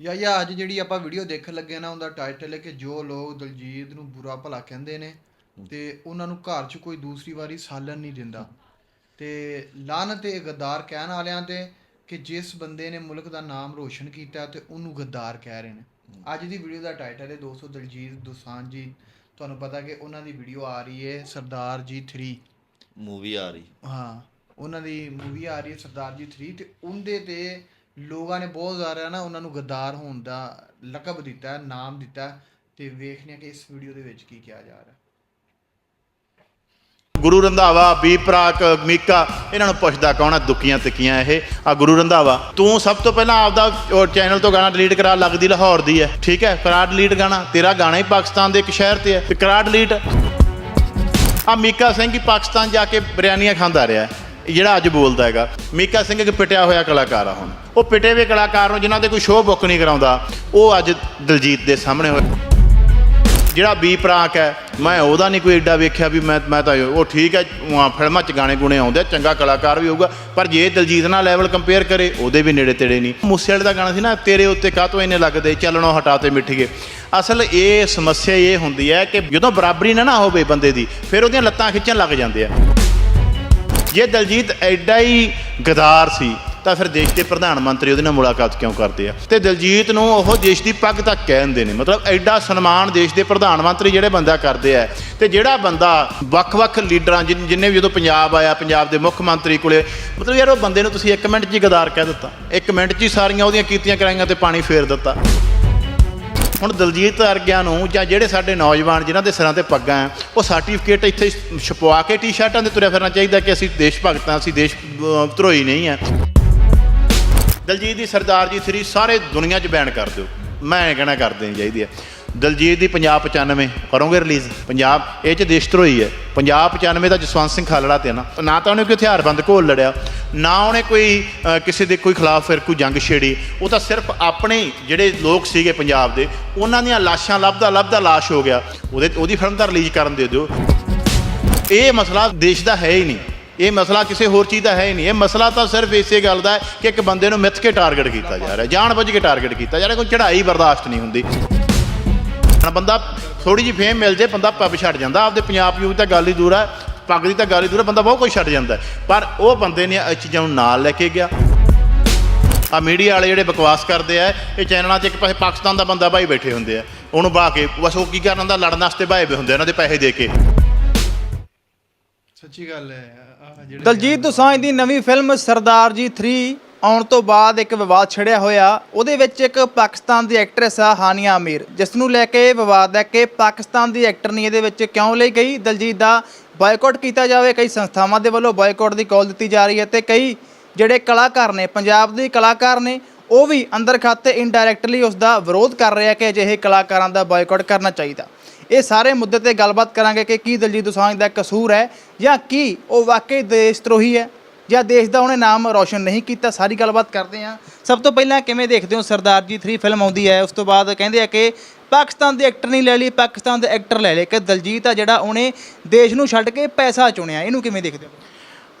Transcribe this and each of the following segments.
ਯਾਇਆ ਅੱਜ ਜਿਹੜੀ ਆਪਾਂ ਵੀਡੀਓ ਦੇਖਣ ਲੱਗੇ ਨਾ ਉਹਦਾ ਟਾਈਟਲ ਹੈ ਕਿ ਜੋ ਲੋਕ ਦਲਜੀਤ ਨੂੰ ਬੁਰਾ ਭਲਾ ਕਹਿੰਦੇ ਨੇ ਤੇ ਉਹਨਾਂ ਨੂੰ ਘਰ 'ਚ ਕੋਈ ਦੂਸਰੀ ਵਾਰੀ ਸਾਲਣ ਨਹੀਂ ਦਿੰਦਾ। ਤੇ ਲਾਨਤ ਤੇ ਗਦਾਰ ਕਹਿਣ ਵਾਲਿਆਂ ਤੇ ਕਿ ਜਿਸ ਬੰਦੇ ਨੇ ਮੁਲਕ ਦਾ ਨਾਮ ਰੋਸ਼ਨ ਕੀਤਾ ਤੇ ਉਹਨੂੰ ਗਦਾਰ ਕਹਿ ਰਹੇ ਨੇ। ਅੱਜ ਦੀ ਵੀਡੀਓ ਦਾ ਟਾਈਟਲ ਹੈ ਦੋਸਤੋ ਦਲਜੀਤ ਦੁਸਾਨ ਜੀ। ਤੁਹਾਨੂੰ ਪਤਾ ਕਿ ਉਹਨਾਂ ਦੀ ਵੀਡੀਓ ਆ ਰਹੀ ਹੈ ਸਰਦਾਰ ਜੀ 3 ਮੂਵੀ ਆ ਰਹੀ। ਹਾਂ ਉਹਨਾਂ ਦੀ ਮੂਵੀ ਆ ਰਹੀ ਹੈ ਸਰਦਾਰ ਜੀ 3 ਤੇ ਉਹਦੇ ਤੇ ਲੋਕਾਂ ਨੇ ਬਹੁਤ ਜ਼ਿਆਦਾ ਨਾ ਉਹਨਾਂ ਨੂੰ ਗੱਦਾਰ ਹੋਣ ਦਾ ਲਕਬ ਦਿੱਤਾ ਹੈ ਨਾਮ ਦਿੱਤਾ ਤੇ ਵੇਖਦੇ ਹਾਂ ਕਿ ਇਸ ਵੀਡੀਓ ਦੇ ਵਿੱਚ ਕੀ ਕਿਹਾ ਜਾ ਰਿਹਾ। ਗੁਰੂ ਰੰਧਾਵਾ ਬੀ ਪ੍ਰਾਕ ਮੀਕਾ, ਇਹਨਾਂ ਨੂੰ ਪੁੱਛਦਾ ਕੌਣ ਆ ਦੁੱਕੀਆਂ ਤਿੱਕੀਆਂ ਇਹ। ਆ ਗੁਰੂ ਰੰਧਾਵਾ, ਤੂੰ ਸਭ ਤੋਂ ਪਹਿਲਾਂ ਆਪਦਾ ਚੈਨਲ ਤੋਂ ਗਾਣਾ ਡਿਲੀਟ ਕਰਾ, ਲੱਗਦੀ ਲਾਹੌਰ ਦੀ ਹੈ। ਠੀਕ ਹੈ, ਕਰਾ ਡਿਲੀਟ ਗਾਣਾ, ਤੇਰਾ ਗਾਣਾ ਹੀ ਪਾਕਿਸਤਾਨ ਦੇ ਇੱਕ ਸ਼ਹਿਰ ਤੇ ਹੈ। ਤੇ ਕਰਾ ਡਿਲੀਟ ਆ ਮੀਕਾ ਸਿੰਘ ਹੀ ਪਾਕਿਸਤਾਨ ਜਾ ਕੇ ਬਿਰਿਆਨੀਆਂ ਖਾਂਦਾ ਰਿਹਾ ਜਿਹੜਾ ਅੱਜ ਬੋਲਦਾ ਹੈਗਾ ਮੀਕਾ ਸਿੰਘ ਇੱਕ ਪਿਟਿਆ ਹੋਇਆ ਕਲਾਕਾਰ ਆ ਹੁਣ। ਉਹ ਪਿਟੇ ਹੋਏ ਕਲਾਕਾਰ ਨੂੰ ਜਿਨ੍ਹਾਂ ਦੇ ਕੋਈ ਸ਼ੋਅ ਬੁੱਕ ਨਹੀਂ ਕਰਾਉਂਦਾ ਉਹ ਅੱਜ ਦਲਜੀਤ ਦੇ ਸਾਹਮਣੇ ਹੋਇਆ ਜਿਹੜਾ ਬੀ ਪ੍ਰਾਕ ਹੈ ਮੈਂ ਉਹਦਾ ਨਹੀਂ ਕੋਈ ਏਡਾ ਵੇਖਿਆ ਵੀ ਮੈਂ ਮੈਂ ਤਾਂ ਉਹ ਠੀਕ ਹੈ ਫਿਲਮਾਂ 'ਚ ਗਾਣੇ ਗੁਣੇ ਆਉਂਦੇ ਆ, ਚੰਗਾ ਕਲਾਕਾਰ ਵੀ ਹੋਊਗਾ ਪਰ ਜੇ ਦਲਜੀਤ ਨਾਲ ਲੈਵਲ ਕੰਪੇਅਰ ਕਰੇ ਉਹਦੇ ਵੀ ਨੇੜੇ ਤੇੜੇ ਨਹੀਂ। ਮੂਸੇ ਵਾਲੇ ਦਾ ਗਾਣਾ ਸੀ ਨਾ ਤੇਰੇ ਉੱਤੇ ਕਾਹਤੋਂ ਇੰਨੇ ਲੱਗਦੇ ਚੱਲਣੋਂ ਹਟਾ ਤੇ ਮਿੱਠੀਏ ਅਸਲ ਇਹ ਸਮੱਸਿਆ ਇਹ ਹੁੰਦੀ ਹੈ ਕਿ ਜਦੋਂ ਬਰਾਬਰੀ ਨਾ ਨਾ ਹੋਵੇ ਬੰਦੇ ਦੀ ਫਿਰ ਉਹਦੀਆਂ ਲੱਤਾਂ ਖਿੱਚਣ ਲੱਗ ਜਾਂਦੇ ਆ। ਜੇ ਦਲਜੀਤ ਐਡਾ ਹੀ ਗਦਾਰ ਸੀ, ਤਾਂ ਫਿਰ ਦੇਸ਼ ਦੇ ਪ੍ਰਧਾਨ ਮੰਤਰੀ ਉਹਦੇ ਨਾਲ ਮੁਲਾਕਾਤ ਕਿਉਂ ਕਰਦੇ ਆ? ਤੇ ਦਲਜੀਤ ਨੂੰ ਉਹ ਦੇਸ਼ ਦੀ ਪੱਗ ਤੱਕ ਕਹਿੰਦੇ ਨੇ, ਮਤਲਬ ਐਡਾ ਸਨਮਾਨ ਦੇਸ਼ ਦੇ ਪ੍ਰਧਾਨ ਮੰਤਰੀ ਜਿਹੜੇ ਬੰਦਾ ਕਰਦੇ ਆ, ਤੇ ਜਿਹੜਾ ਬੰਦਾ ਵੱਖ-ਵੱਖ ਲੀਡਰਾਂ ਜਿਨ- ਜਿੰਨੇ ਵੀ ਜਦੋਂ ਪੰਜਾਬ ਆਇਆ, ਪੰਜਾਬ ਦੇ ਮੁੱਖ ਮੰਤਰੀ ਕੋਲੇ, ਮਤਲਬ ਯਾਰ ਉਹ ਬੰਦੇ ਨੂੰ ਤੁਸੀਂ 1 ਮਿੰਟ 'ਚ ਹੀ ਗਦਾਰ ਕਹਿ ਦਿੱਤਾ। 1 ਮਿੰਟ 'ਚ ਹੀ ਸਾਰੀਆਂ ਉਹਦੀਆਂ ਕੀਤੀਆਂ ਕਰਾਈਆਂ ਤੇ ਪਾਣੀ ਫੇਰ ਦਿੱਤਾ। ਹੁਣ ਦਲਜੀਤ ਅਰਗਿਆਂ ਨੂੰ ਜਾਂ ਜਿਹੜੇ ਸਾਡੇ ਨੌਜਵਾਨ ਜਿਨ੍ਹਾਂ ਦੇ ਸਿਰਾਂ ਤੇ ਪੱਗਾਂ ਆ ਉਹ ਸਰਟੀਫਿਕੇਟ ਇੱਥੇ ਛਪਵਾ ਕੇ ਟੀ-ਸ਼ਰਟਾਂ ਤੇ ਤੁਰਿਆ ਫਿਰਨਾ ਚਾਹੀਦਾ ਕਿ ਅਸੀਂ ਦੇਸ਼ ਭਗਤ ਹਾਂ ਅਸੀਂ ਦੇਸ਼ ਅਹ, ਧਰੋਹੀ ਨਹੀਂ ਆ ਦਲਜੀਤ ਦੀ ਸਰਦਾਰ ਜੀ 3 ਸਾਰੇ ਦੁਨੀਆ 'ਚ ਬੈਨ ਕਰ ਦਿਓ। ਮੈਂ ਕਹਿਣਾ ਕਰ ਦੇਣੀ ਚਾਹੀਦੀ ਹੈ ਦਲਜੀਤ ਦੀ ਪੰਜਾਬ 95 ਕਰੋਗੇ ਰਿਲੀਜ਼ ਪੰਜਾਬ, ਇਹ 'ਚ ਦੇਸ਼ ਧਰੋਹੀ ਹੈ। ਪੰਜਾਬ 95 ਦਾ ਜਸਵੰਤ ਸਿੰਘ ਖਾਲੜਾ ਤੇ ਨਾ। ਨਾ ਤਾਂ ਉਹਨੇ ਕੋਈ ਹਥਿਆਰਬੰਦ ਘੋਲ ਲੜਿਆ, ਨਾ ਉਹਨੇ ਕੋਈ ਕਿਸੇ ਦੇ ਕੋਈ ਖਿਲਾਫ ਫਿਰ ਕੋਈ ਜੰਗ ਛੇੜੀ। ਉਹ ਤਾਂ ਸਿਰਫ ਆਪਣੇ ਹੀ ਜਿਹੜੇ ਲੋਕ ਸੀਗੇ ਪੰਜਾਬ ਦੇ, ਉਹਨਾਂ ਦੀਆਂ ਲਾਸ਼ਾਂ ਲੱਭਦਾ ਲੱਭਦਾ ਲਾਸ਼ ਹੋ ਗਿਆ। ਉਹਦੇ, ਉਹਦੀ ਫਿਲਮ ਦਾ ਰਿਲੀਜ਼ ਕਰਨ ਦੇ ਦਿਓ। ਇਹ ਮਸਲਾ ਦੇਸ਼ ਦਾ ਹੈ ਹੀ ਨਹੀਂ। ਇਹ ਮਸਲਾ ਕਿਸੇ ਹੋਰ ਚੀਜ਼ ਦਾ ਹੈ ਹੀ ਨਹੀਂ। ਇਹ ਮਸਲਾ ਤਾਂ ਸਿਰਫ ਇਸੇ ਗੱਲ ਦਾ ਹੈ ਕਿ ਇੱਕ ਬੰਦੇ ਨੂੰ ਮਿੱਥ ਕੇ ਟਾਰਗੇਟ ਕੀਤਾ ਜਾ ਰਿਹਾ ਜਾਣ ਬੁੱਝ ਕੇ ਟਾਰਗੇਟ ਕੀਤਾ ਜਾ ਰਿਹਾ ਕੋਈ ਚੜ੍ਹਾਈ ਬਰਦਾਸ਼ਤ ਨਹੀਂ ਹੁੰਦੀ। ਹੁਣ ਬੰਦਾ ਥੋੜੀ ਜਿਹੀ ਫੇਮ ਮਿਲ ਜੇ ਬੰਦਾ ਪੱਬ ਛੱਡ ਜਾਂਦਾ। ਆਪਦੇ ਪੰਜਾਬ ਯੂਥ ਤਾਂ ਗੱਲ ਹੀ ਦੂਰ ਹੈ ਪੱਗ ਦੀ ਤਾਂ ਗੱਲ ਹੀ ਦੂਰ ਹੈ ਬੰਦਾ ਬਹੁਤ ਕੁਝ ਛੱਡ ਜਾਂਦਾ। ਪਰ ਉਹ ਬੰਦੇ ਨੇ ਇਹ ਚੀਜ਼ਾਂ ਨੂੰ ਨਾਲ ਲੈ ਕੇ ਗਿਆ। ਆ ਮੀਡੀਆ ਵਾਲੇ ਜਿਹੜੇ ਬਕਵਾਸ ਕਰਦੇ ਆ ਇਹ ਚੈਨਲਾਂ 'ਚ ਇੱਕ ਪਾਸੇ ਪਾਕਿਸਤਾਨ ਦਾ ਬੰਦਾ ਭਾਈ ਬੈਠੇ ਹੁੰਦੇ ਆ। ਉਹਨੂੰ ਬਾਹ ਕੇ ਬਸ ਉਹ ਕੀ ਕਰਨ ਹੁੰਦਾ ਲੜਨ ਵਾਸਤੇ ਭਾਏ ਹੁੰਦੇ ਆ, ਉਹਨਾਂ ਦੇ ਪੈਸੇ ਦੇ ਕੇ। ਸੱਚੀ ਗੱਲ ਹੈ ਦਲਜੀਤ ਦੋਸਾਂਝ ਦੀ ਨਵੀਂ ਫਿਲਮ ਸਰਦਾਰ ਜੀ 3 ਆਉਣ ਤੋਂ ਬਾਅਦ ਇੱਕ ਵਿਵਾਦ ਛਿੜਿਆ ਹੋਇਆ। ਉਹਦੇ ਵਿੱਚ ਇੱਕ ਪਾਕਿਸਤਾਨ ਦੀ ਐਕਟਰੈਸ ਆ, ਹਾਨੀਆ ਅਮੀਰ। ਜਿਸ ਨੂੰ ਲੈ ਕੇ ਵਿਵਾਦ ਹੈ ਕਿ ਪਾਕਿਸਤਾਨ ਦੀ ਐਕਟਰ ਨਹੀਂ ਇਹਦੇ ਵਿੱਚ ਕਿਉਂ ਲਈ ਗਈ? ਦਲਜੀਤ ਦਾ ਬਾਈਕਾਟ ਕੀਤਾ ਜਾਵੇ, ਕਈ ਸੰਸਥਾਵਾਂ ਦੇ ਵੱਲੋਂ ਬਾਈਕਾਟ ਦੀ ਕਾਲ ਦਿੱਤੀ ਜਾ ਰਹੀ ਹੈ ਤੇ ਕਈ ਜਿਹੜੇ ਕਲਾਕਾਰ ਨੇ, ਪੰਜਾਬ ਦੇ ਕਲਾਕਾਰ ਨੇ, ਉਹ ਵੀ ਅੰਦਰ ਖਾਤੇ ਇਨਡਾਇਰੈਕਟਲੀ ਉਸ ਦਾ ਵਿਰੋਧ ਕਰ ਰਿਹਾ ਕਿ ਅਜਿਹੇ ਕਲਾਕਾਰਾਂ ਦਾ ਬਾਈਕਾਟ ਕਰਨਾ ਚਾਹੀਦਾ। ਇਹ ਸਾਰੇ ਮੁੱਦੇ ਤੇ ਗੱਲਬਾਤ ਕਰਾਂਗੇ ਕਿ ਕੀ ਦਲਜੀਤ ਦੋਸਾਂਝ ਦਾ ਕਸੂਰ ਹੈ ਜਾਂ ਕੀ ਉਹ ਵਾਕਈ ਦੇਸ਼ ਧਰੋਹੀ ਹੈ। ਜਾਂ ਦੇਸ਼ ਦਾ ਉਹਨੇ ਨਾਮ ਰੌਸ਼ਨ ਨਹੀਂ ਕੀਤਾ, ਸਾਰੀ ਗੱਲਬਾਤ ਕਰਦੇ ਹਾਂ। ਸਭ ਤੋਂ ਪਹਿਲਾਂ ਕਿਵੇਂ ਦੇਖਦੇ ਹੋ? ਸਰਦਾਰ ਜੀ 3 ਫਿਲਮ ਆਉਂਦੀ ਹੈ, ਉਸ ਤੋਂ ਬਾਅਦ ਕਹਿੰਦੇ ਆ ਕਿ ਪਾਕਿਸਤਾਨ ਦੇ ਐਕਟਰ ਨਹੀਂ ਲੈ ਲਈ, ਪਾਕਿਸਤਾਨ ਦੇ ਐਕਟਰ ਲੈ ਲਏ। ਕਿ ਦਲਜੀਤ ਆ ਜਿਹੜਾ ਉਹਨੇ ਦੇਸ਼ ਨੂੰ ਛੱਡ ਕੇ ਪੈਸਾ ਚੁਣਿਆ, ਇਹਨੂੰ ਕਿਵੇਂ ਦੇਖਦੇ ਹੋ?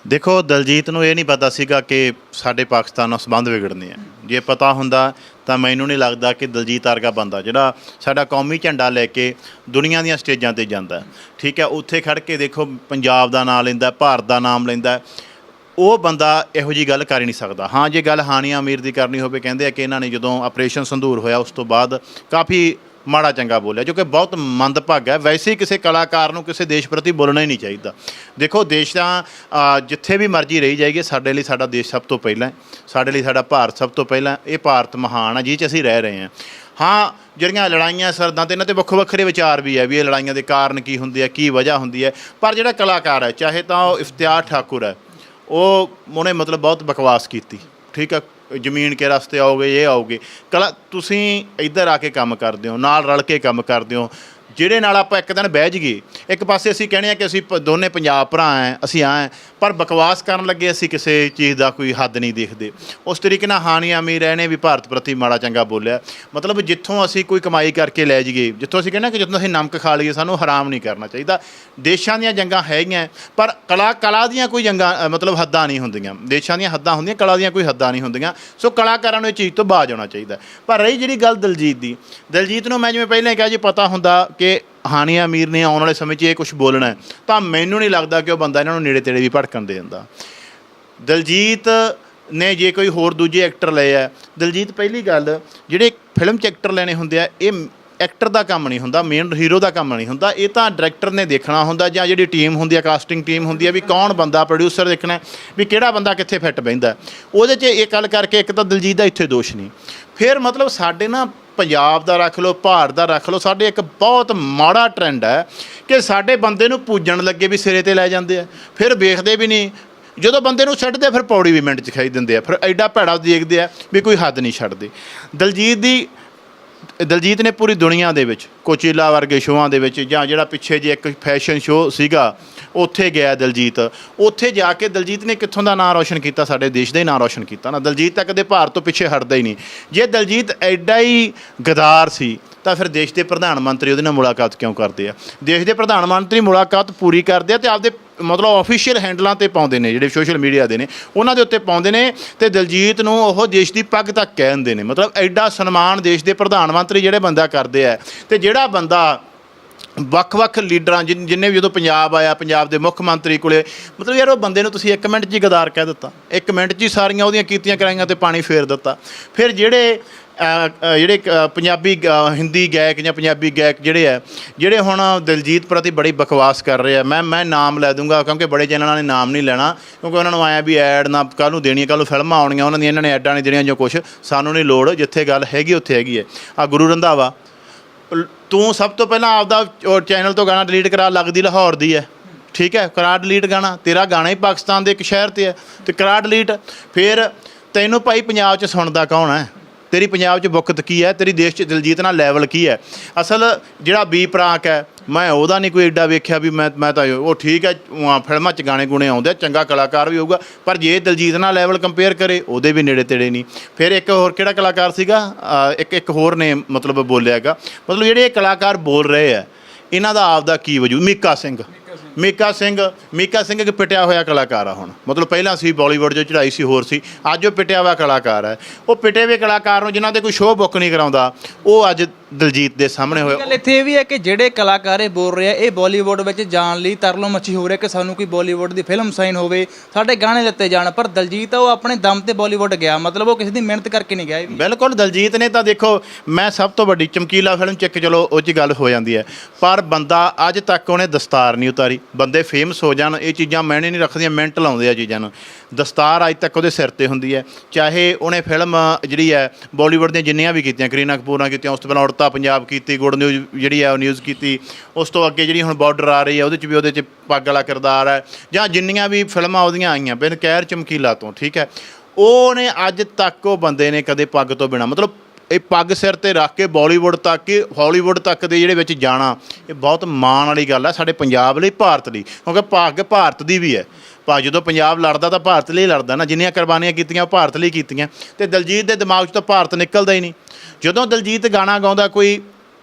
ਦੇਖੋ, ਦਲਜੀਤ ਨੂੰ ਇਹ ਨਹੀਂ ਪਤਾ ਸੀਗਾ ਕਿ ਸਾਡੇ ਪਾਕਿਸਤਾਨ ਨਾਲ ਸੰਬੰਧ ਵਿਗੜਨੇ ਆ। ਜੇ ਪਤਾ ਹੁੰਦਾ ਤਾਂ ਮੈਨੂੰ ਨਹੀਂ ਲੱਗਦਾ ਕਿ ਦਲਜੀਤ ਵਰਗਾ ਬੰਦਾ, ਜਿਹੜਾ ਸਾਡਾ ਕੌਮੀ ਝੰਡਾ ਲੈ ਕੇ ਦੁਨੀਆ ਦੀਆਂ ਸਟੇਜਾਂ ਤੇ ਜਾਂਦਾ। ਠੀਕ ਹੈ, ਉੱਥੇ ਖੜ ਕੇ ਦੇਖੋ, ਪੰਜਾਬ ਦਾ ਨਾਮ ਲੈਂਦਾ, ਭਾਰਤ ਦਾ ਨਾਮ ਲੈਂਦਾ। ਉਹ ਬੰਦਾ ਇਹੋ ਜੀ ਗੱਲ ਕਰ ਹੀ ਨਹੀਂ ਸਕਦਾ। ਹਾਂ, ਜੇ ਗੱਲ ਹਾਨੀਆ ਅਮੀਰ ਦੀ ਕਰਨੀ ਹੋਵੇ, ਕਹਿੰਦੇ ਆ ਕਿ ਇਹਨਾਂ ਨੇ ਜਦੋਂ ਆਪਰੇਸ਼ਨ ਸੰਧੂਰ ਹੋਇਆ, ਉਸ ਤੋਂ ਬਾਅਦ ਕਾਫੀ ਮਾੜਾ ਚੰਗਾ ਬੋਲਿਆ, ਜੋ ਕਿ ਬਹੁਤ ਮੰਦਭਾਗਾ ਹੈ। ਵੈਸੇ ਹੀ ਕਿਸੇ ਕਲਾਕਾਰ ਨੂੰ ਕਿਸੇ ਦੇਸ਼ ਪ੍ਰਤੀ ਬੋਲਣਾ ਹੀ ਨਹੀਂ ਚਾਹੀਦਾ। ਦੇਖੋ, ਦੇਸ਼ ਤਾਂ ਜਿੱਥੇ ਵੀ ਮਰਜ਼ੀ ਰਹੀ ਜਾਏਗੀ ਸਾਡੇ ਲਈ ਸਾਡਾ ਦੇਸ਼ ਸਭ ਤੋਂ ਪਹਿਲਾਂ ਹੈ। ਸਾਡੇ ਲਈ ਸਾਡਾ ਭਾਰਤ ਸਭ ਤੋਂ ਪਹਿਲਾਂ ਇਹ ਭਾਰਤ ਮਹਾਨ ਹੈ, ਜਿਹ 'ਚ ਅਸੀਂ ਰਹਿ ਰਹੇ ਹਾਂ। ਹਾਂ, ਜਿਹੜੀਆਂ ਲੜਾਈਆਂ, ਸਰਦਾਂ ਤੇ ਇਹਨਾਂ ਤੇ ਵੱਖੋ ਵੱਖਰੇ ਵਿਚਾਰ ਵੀ ਹੈ, ਵੀ ਇਹ ਲੜਾਈਆਂ ਦੇ ਕਾਰਨ ਕੀ ਹੁੰਦੇ ਆ, ਕੀ ਵਜ੍ਹਾ ਹੁੰਦੀ ਹੈ। ਪਰ ਜਿਹੜਾ ਕਲਾਕਾਰ ਹੈ, ਚਾਹੇ ਤਾਂ ਉਹ ਇਫਤਿਆਰ ਠਾਕੁਰ ਹੈ ਉਹ ਉਹਨੇ ਮਤਲਬ ਬਹੁਤ ਬਕਵਾਸ ਕੀਤੀ। ਠੀਕ ਆ? ਜ਼ਮੀਨ ਕੇ ਰਸਤੇ ਆਓਗੇ, ਇਹ ਆਓਗੇ। ਕਲਾ, ਤੁਸੀਂ ਇੱਧਰ ਆ ਕੇ ਕੰਮ ਕਰਦੇ ਹੋ, ਨਾਲ ਰਲ ਕੇ ਕੰਮ ਕਰਦੇ ਹੋ। ਜਿਹੜੇ ਨਾਲ ਆਪਾਂ ਇੱਕ ਦਿਨ ਬਹਿ ਜਾਈਏ ਇੱਕ ਪਾਸੇ ਅਸੀਂ ਕਹਿੰਦੇ ਆ ਕਿ ਅਸੀਂ ਪ- ਦੋਨੇ ਪੰਜਾਬ ਭਰਾ ਆਂ ਅਸੀਂ ਆ ਆਂ, ਪਰ ਬਕਵਾਸ ਕਰਨ ਲੱਗੇ ਅਸੀਂ ਕਿਸੇ ਚੀਜ਼ ਦਾ ਕੋਈ ਹੱਦ ਨਹੀਂ ਦੇਖਦੇ। ਉਸ ਤਰੀਕੇ ਨਾਲ ਹਾਨੀਆ ਅਮੀਰ ਇਹਨੇ ਵੀ ਭਾਰਤ ਪ੍ਰਤੀ ਮਾੜਾ ਚੰਗਾ ਬੋਲਿਆ। ਮਤਲਬ ਜਿੱਥੋਂ ਅਸੀਂ ਕੋਈ ਕਮਾਈ ਕਰਕੇ ਲੈ ਜਾਈਏ ਜਿੱਥੋਂ ਅਸੀਂ ਕਹਿੰਦੇ ਹਾਂ ਕਿ ਜਿੱਥੋਂ ਅਸੀਂ ਨਮਕ ਖਾ ਲਈਏ ਸਾਨੂੰ ਹਰਾਮ ਨਹੀਂ ਕਰਨਾ ਚਾਹੀਦਾ। ਦੇਸ਼ਾਂ ਦੀਆਂ ਜੰਗਾਂ ਹੈਗੀਆਂ ਪਰ ਕਲਾ ਕਲਾ ਦੀਆਂ ਕੋਈ ਜੰਗਾਂ ਅ, ਮਤਲਬ ਹੱਦਾਂ ਨਹੀਂ ਹੁੰਦੀਆਂ। ਦੇਸ਼ਾਂ ਦੀਆਂ ਹੱਦਾਂ ਹੁੰਦੀਆਂ ਕਲਾ ਦੀਆਂ ਕੋਈ ਹੱਦਾਂ ਨਹੀਂ ਹੁੰਦੀਆਂ। ਸੋ ਕਲਾਕਾਰਾਂ ਨੂੰ ਇਹ ਚੀਜ਼ ਤੋਂ ਬਾਜ ਆਉਣਾ ਚਾਹੀਦਾ। ਪਰ ਰਹੀ ਜਿਹੜੀ ਗੱਲ ਦਲਜੀਤ ਦੀ ਦਲਜੀਤ ਨੂੰ ਮੈਂ ਜਿਵੇਂ ਪਹਿਲਾਂ ਹੀ ਕਿਹਾ ਜੀ ਪਤਾ ਹੁੰਦਾ ਕਿ ਹਾਨੀਆ ਅਮੀਰ ਨੇ ਆਉਣ ਵਾਲੇ ਸਮੇਂ 'ਚ ਇਹ ਕੁਝ ਬੋਲਣਾ ਹੈ, ਤਾਂ ਮੈਨੂੰ ਨਹੀਂ ਲੱਗਦਾ ਕਿ ਉਹ ਬੰਦਾ ਇਹਨਾਂ ਨੂੰ ਨੇੜੇ ਤੇੜੇ ਵੀ ਭਟਕਣ ਦੇ ਦਿੰਦਾ। ਦਲਜੀਤ ਨੇ ਜੇ ਕੋਈ ਹੋਰ ਦੂਜੇ ਐਕਟਰ ਲਏ ਆ ਦਲਜੀਤ ਪਹਿਲੀ ਗੱਲ ਜਿਹੜੇ ਫਿਲਮ 'ਚ ਐਕਟਰ ਲੈਣੇ ਹੁੰਦੇ ਆ ਇਹ ਐਕਟਰ ਦਾ ਕੰਮ ਨਹੀਂ ਹੁੰਦਾ ਮੇਨ ਹੀਰੋ ਦਾ ਕੰਮ ਨਹੀਂ ਹੁੰਦਾ। ਇਹ ਤਾਂ ਡਾਇਰੈਕਟਰ ਨੇ ਦੇਖਣਾ ਹੁੰਦਾ ਜਾਂ ਜਿਹੜੀ ਟੀਮ ਹੁੰਦੀ ਆ ਕਾਸਟਿੰਗ ਟੀਮ ਹੁੰਦੀ ਆ ਵੀ ਕੌਣ ਬੰਦਾ ਪ੍ਰੋਡਿਊਸਰ ਦੇਖਣਾ ਵੀ ਕਿਹੜਾ ਬੰਦਾ ਕਿੱਥੇ ਫਿੱਟ ਬਹਿੰਦਾ ਉਹਦੇ 'ਚ ਇਹ ਗੱਲ ਕਰਕੇ ਇੱਕ ਤਾਂ ਦਲਜੀਤ ਦਾ ਇੱਥੇ ਦੋਸ਼ ਨਹੀਂ। ਫਿਰ ਮਤਲਬ ਸਾਡੇ ਨਾ ਪੰਜਾਬ ਦਾ ਰੱਖ ਲਓ, ਭਾਰਤ ਦਾ ਰੱਖ ਲਓ, ਸਾਡੇ ਇੱਕ ਬਹੁਤ ਮਾੜਾ ਟ੍ਰੈਂਡ ਹੈ ਕਿ ਸਾਡੇ ਬੰਦੇ ਨੂੰ ਪੂਜਣ ਲੱਗੇ ਵੀ ਸਿਰੇ ਤੇ ਲੈ ਜਾਂਦੇ ਆ, ਫਿਰ ਵੇਖਦੇ ਵੀ ਨਹੀਂ। ਜਦੋਂ ਬੰਦੇ ਨੂੰ ਛੱਡਦੇ ਫਿਰ ਪੌੜੀ ਵੀ ਮਿੰਟ 'ਚ ਖਾਈ ਦਿੰਦੇ ਆ, ਫਿਰ ਐਡਾ ਭੈੜਾ ਦੇਖਦੇ ਆ ਵੀ ਕੋਈ ਹੱਦ ਨਹੀਂ ਛੱਡਦੇ। ਦਲਜੀਤ ਦੀ ਦਲਜੀਤ ਨੇ ਪੂਰੀ ਦੁਨੀਆ ਦੇ ਵਿੱਚ, ਕੋਚੀਲਾ ਵਰਗੇ ਸ਼ੋਆਂ ਦੇ ਵਿੱਚ ਜਾਂ ਜਿਹੜਾ ਪਿੱਛੇ ਜੇ ਇੱਕ ਫੈਸ਼ਨ ਸ਼ੋਅ ਸੀਗਾ, ਉੱਥੇ ਗਿਆ ਦਲਜੀਤ। ਉੱਥੇ ਜਾ ਕੇ ਦਲਜੀਤ ਨੇ ਕਿੱਥੋਂ ਦਾ ਨਾਂ ਰੌਸ਼ਨ ਕੀਤਾ? ਸਾਡੇ ਦੇਸ਼ ਦਾ ਹੀ ਨਾਂ ਰੌਸ਼ਨ ਕੀਤਾ ਨਾ। ਦਲਜੀਤ ਤਾਂ ਕਦੇ ਭਾਰਤ ਤੋਂ ਪਿੱਛੇ ਹਟਦਾ ਹੀ ਨਹੀਂ। ਜੇ ਦਲਜੀਤ ਐਡਾ ਹੀ ਗਦਾਰ ਸੀ, ਤਾਂ ਫਿਰ ਦੇਸ਼ ਦੇ ਪ੍ਰਧਾਨ ਮੰਤਰੀ ਉਹਦੇ ਨਾਲ ਮੁਲਾਕਾਤ ਕਿਉਂ ਕਰਦੇ ਆ? ਦੇਸ਼ ਦੇ ਪ੍ਰਧਾਨ ਮੰਤਰੀ ਮੁਲਾਕਾਤ ਪੂਰੀ ਕਰਦੇ ਆ ਤੇ ਆਪਦੇ ਮਤਲਬ ਆਫੀਸ਼ੀਅਲ ਹੈਂਡਲਾਂ ਤੇ ਪਾਉਂਦੇ ਨੇ, ਜਿਹੜੇ ਸੋਸ਼ਲ ਮੀਡੀਆ ਦੇ ਨੇ, ਉਹਨਾਂ ਦੇ ਉੱਤੇ ਪਾਉਂਦੇ ਨੇ ਤੇ ਦਲਜੀਤ ਨੂੰ ਉਹ ਦੇਸ਼ ਦੀ ਪੱਗ ਤੱਕ ਕਹਿ ਦਿੰਦੇ ਨੇ। ਮਤਲਬ ਐਡਾ ਸਨਮਾਨ ਦੇਸ਼ ਦੇ ਪ੍ਰਧਾਨ ਮੰਤਰੀ ਜਿਹੜੇ ਬੰਦਾ ਕਰਦੇ ਆ ਤੇ ਜਿਹੜਾ ਬੰਦਾ ਵੱਖ-ਵੱਖ ਲੀਡਰਾਂ ਜਿਨ- ਜਿੰਨੇ ਵੀ ਜਦੋਂ ਪੰਜਾਬ ਆਇਆ, ਪੰਜਾਬ ਦੇ ਮੁੱਖ ਮੰਤਰੀ ਕੋਲੇ, ਮਤਲਬ ਯਾਰ ਉਹ ਬੰਦੇ ਨੂੰ ਤੁਸੀਂ 1 ਮਿੰਟ 'ਚ ਹੀ ਗਦਾਰ ਕਹਿ ਦਿੱਤਾ। 1 ਮਿੰਟ 'ਚ ਹੀ ਸਾਰੀਆਂ ਉਹਦੀਆਂ ਕੀਤੀਆਂ ਕਰਾਈਆਂ ਤੇ ਪਾਣੀ ਫੇਰ ਦਿੱਤਾ। ਫਿਰ ਜਿਹੜੇ ਅ, ਅ, ਜਿਹੜੇ ਅ, ਪੰਜਾਬੀ ਗ- ਹਿੰਦੀ ਗਾਇਕ ਜਾਂ ਪੰਜਾਬੀ ਗਾਇਕ ਜਿਹੜੇ ਆ ਜਿਹੜੇ ਹੁਣ ਦਿਲਜੀਤ ਪ੍ਰਤੀ ਬੜੀ ਬਕਵਾਸ ਕਰ ਰਹੇ ਆ। ਮੈਂ ਮੈਂ ਨਾਮ ਲੈ ਦੂੰਗਾ ਕਿਉਂਕਿ ਬੜੇ ਚੈਨਲਾਂ ਨੇ ਨਾਮ ਨਹੀਂ ਲੈਣਾ। ਕਿਉਂਕਿ ਉਹਨਾਂ ਨੂੰ ਆਇਆ ਵੀ ਐਡ ਨਾ ਕੱਲ ਨੂੰ ਦੇਣੀ ਕੱਲ ਨੂੰ ਫਿਲਮਾਂ ਆਉਣੀਆਂ ਉਹਨਾਂ ਦੀਆਂ ਇਹਨਾਂ ਨੇ ਐਡਾਂ ਨਹੀਂ ਦੇਣੀਆਂ ਜੋ ਕੁਛ ਸਾਨੂੰ ਨਹੀਂ ਲੋੜ ਜਿੱਥੇ ਗੱਲ ਹੈਗੀ ਉੱਥੇ ਹੈਗੀ ਹੈ ਆ ਗੁਰੂ ਰੰਧਾਵਾ ਲ- ਤੂੰ ਸਭ ਤੋਂ ਪਹਿਲਾਂ ਆਪਦਾ ਚੈਨਲ ਤੋਂ ਗਾਣਾ ਡਿਲੀਟ ਕਰਾ ਲੱਗਦੀ ਲਾਹੌਰ ਦੀ ਹੈ ਠੀਕ ਹੈ ਕਰਾ ਡਿਲੀਟ ਗਾਣਾ। ਤੇਰਾ ਗਾਣਾ ਹੀ ਪਾਕਿਸਤਾਨ ਦੇ ਇੱਕ ਸ਼ਹਿਰ ਤੇ ਹੈ ਤੇ ਕਰਾ ਡਿਲੀਟ। ਫਿਰ ਤੈਨੂੰ ਭਾਈ ਪੰਜਾਬ 'ਚ ਸੁਣਦਾ ਕੌਣ ਹੈ ਤੇਰੀ ਪੰਜਾਬ 'ਚ ਬੁੱਕਤ ਕੀ ਹੈ? ਤੇਰੀ ਦੇਸ਼ 'ਚ ਦਿਲਜੀਤ ਨਾਲ ਲੈਵਲ ਕੀ ਹੈ? ਅਸਲ ਜਿਹੜਾ ਬੀ ਪ੍ਰਾਕ ਹੈ ਮੈਂ ਉਹਦਾ ਨਹੀਂ ਕੋਈ ਐਡਾ ਵੇਖਿਆ ਵੀ ਮੈਂ ਮੈਂ ਤਾਂ ਉਹ ਠੀਕ ਹੈ ਉਆਂ ਫਿਲਮਾਂ 'ਚ ਗਾਣੇ ਗੁਣੇ ਆਉਂਦੇ ਆ, ਚੰਗਾ ਕਲਾਕਾਰ ਵੀ ਹੋਊਗਾ ਪਰ ਜੇ ਦਿਲਜੀਤ ਨਾਲ ਲੈਵਲ ਕੰਪੇਅਰ ਕਰੇ ਉਹਦੇ ਵੀ ਨੇੜੇ ਤੇੜੇ ਨਹੀਂ। ਫਿਰ ਇੱਕ ਹੋਰ ਕਿਹੜਾ ਕਲਾਕਾਰ ਸੀਗਾ? ਅ, ਇੱਕ ਇੱਕ ਹੋਰ ਨੇ ਮਤਲਬ ਬੋਲਿਆਗਾ। ਮਤਲਬ ਜਿਹੜੇ ਇਹ ਕਲਾਕਾਰ ਬੋਲ ਰਹੇ ਆ ਇਹਨਾਂ ਦਾ ਆਪਦਾ ਕੀ ਵਜੂਦ ਮੀਕਾ ਸਿੰਘ। ਮੀਕਾ ਸਿੰਘ ਮੀਕਾ ਸਿੰਘ ਇੱਕ ਪਿਟਿਆ ਹੋਇਆ ਕਲਾਕਾਰ ਆ ਹੁਣ। ਮਤਲਬ ਪਹਿਲਾਂ ਸੀ ਬਾਲੀਵੁੱਡ 'ਚ ਚੜਾਈ ਸੀ ਹੋਰ ਸੀ। ਅੱਜ ਉਹ ਪਿਟਿਆ ਹੋਇਆ ਕਲਾਕਾਰ ਹੈ ਉਹ ਪਿਟੇ ਹੋਏ ਕਲਾਕਾਰ ਨੂੰ ਜਿਨ੍ਹਾਂ ਦੇ ਕੋਈ ਸ਼ੋਅ ਬੁੱਕ ਨਹੀਂ ਕਰਾਉਂਦਾ ਉਹ ਅੱਜ ਦਲਜੀਤ ਦੇ ਸਾਹਮਣੇ ਹੋਇਆ ਗੱਲ ਇੱਥੇ ਇਹ ਵੀ ਹੈ ਕਿ ਜਿਹੜੇ ਕਲਾਕਾਰ ਇਹ ਬੋਲ ਰਹੇ ਆ ਇਹ ਬਾਲੀਵੁੱਡ ਵਿੱਚ ਜਾਣ ਲਈ ਤਰਲੋ ਮੱਛੀ ਹੋ ਰਿਹਾ ਕਿ ਸਾਨੂੰ ਕੋਈ ਬਾਲੀਵੁੱਡ ਦੀ ਫਿਲਮ ਸਾਈਨ ਹੋਵੇ ਸਾਡੇ ਗਾਣੇ ਲੱਤੇ ਜਾਣ ਪਰ ਦਲਜੀਤ ਆ ਉਹ ਆਪਣੇ ਦਮ ਤੇ ਬਾਲੀਵੁੱਡ ਗਿਆ। ਮਤਲਬ ਉਹ ਕਿਸੇ ਦੀ ਮਿਹਨਤ ਕਰਕੇ ਨਹੀਂ ਗਿਆ ਇਹ ਵੀ। ਬਿਲਕੁਲ ਦਲਜੀਤ ਨੇ ਤਾਂ ਦੇਖੋ ਮੈਂ ਸਭ ਤੋਂ ਵੱਡੀ ਚਮਕੀਲਾ ਫਿਲਮ ਚ ਇੱਕ ਚਲੋ ਉਹ 'ਚ ਗੱਲ ਹੋ ਜਾਂਦੀ ਹੈ ਪਰ ਬੰਦਾ ਅੱਜ ਤੱਕ ਉਹਨੇ ਦਸਤਾਰ ਨਹੀਂ ਉਤਾਰੀ। ਬੰਦੇ ਫੇਮਸ ਹੋ ਜਾਣ, ਇਹ ਚੀਜ਼ਾਂ ਮੈਨੇ ਨਹੀਂ ਰੱਖਦੀਆਂ, ਮਿੰਟ ਲਾਉਂਦੇ ਆ ਚੀਜ਼ਾਂ ਨੂੰ। ਦਸਤਾਰ ਅੱਜ ਤੱਕ ਉਹਦੇ ਸਿਰ ਤੇ ਹੁੰਦੀ ਹੈ। ਚਾਹੇ ਉਹਨੇ ਫਿਲਮ ਜਿਹੜੀ ਹੈ ਬਾਲੀਵੁੱਡ ਦੀਆਂ ਜਿੰਨੀਆਂ ਵੀ ਕੀਤੀਆਂ, ਕਰੀਨਾ ਕਪੂਰ ਨਾਲ ਕੀਤੀਆਂ, ਉਸ ਤੋਂ ਪਹਿਲਾਂ ਉੜਤਾ ਪੰਜਾਬ ਕੀਤੀ ਗੁੱਡ ਨਿਊਜ਼ ਜਿਹੜੀ ਹੈ, ਉਹ ਨਿਊਜ਼ ਕੀਤੀ, ਉਸ ਤੋਂ ਅੱਗੇ ਜਿਹੜੀ ਹੁਣ ਬਾਰਡਰ ਆ ਰਹੀ ਹੈ, ਉਹਦੇ ਚ ਵੀ ਉਹਦੇ ਚ ਪੱਗ ਵਾਲਾ ਕਿਰਦਾਰ ਹੈ, ਜਾਂ ਜਿੰਨੀਆਂ ਵੀ ਫਿਲਮਾਂ ਉਹਦੀਆਂ ਆਈਆਂ, ਬਿਨ ਕਹਿਰ ਚਮਕੀਲਾ ਤੋਂ, ਠੀਕ ਹੈ। ਉਹਨੇ ਅੱਜ ਤੱਕ ਉਹ ਬੰਦੇ ਨੇ ਕਦੇ ਪੱਗ ਤੋਂ ਬਿਨਾ, ਮਤਲਬ ਇਹ ਪੱਗ ਸਿਰ ਤੇ ਰੱਖ ਕੇ ਬਾਲੀਵੁੱਡ ਤੱਕ ਕਿ ਹਾਲੀਵੁੱਡ ਤੱਕ ਦੇ ਜਿਹੜੇ ਵਿੱਚ ਜਾਣਾ, ਇਹ ਬਹੁਤ ਮਾਣ ਵਾਲੀ ਗੱਲ ਹੈ ਸਾਡੇ ਪੰਜਾਬ ਲਈ, ਭਾਰਤ ਲਈ। ਕਿਉਂਕਿ ਪੱਗ ਭਾਰਤ ਦੀ ਵੀ ਹੈ। ਪਾ ਜਦੋਂ ਪੰਜਾਬ ਲੜਦਾ ਤਾਂ ਭਾਰਤ ਲਈ ਲੜਦਾ ਨਾ, ਜਿੰਨੀਆਂ ਕੁਰਬਾਨੀਆਂ ਕੀਤੀਆਂ ਉਹ ਭਾਰਤ ਲਈ ਕੀਤੀਆਂ। ਤੇ ਦਲਜੀਤ ਦੇ ਦਿਮਾਗ 'ਚ ਤਾਂ ਭਾਰਤ ਨਿਕਲਦਾ ਹੀ ਨਹੀਂ। ਜਦੋਂ ਦਲਜੀਤ ਗਾਣਾ ਗਾਉਂਦਾ ਕੋਈ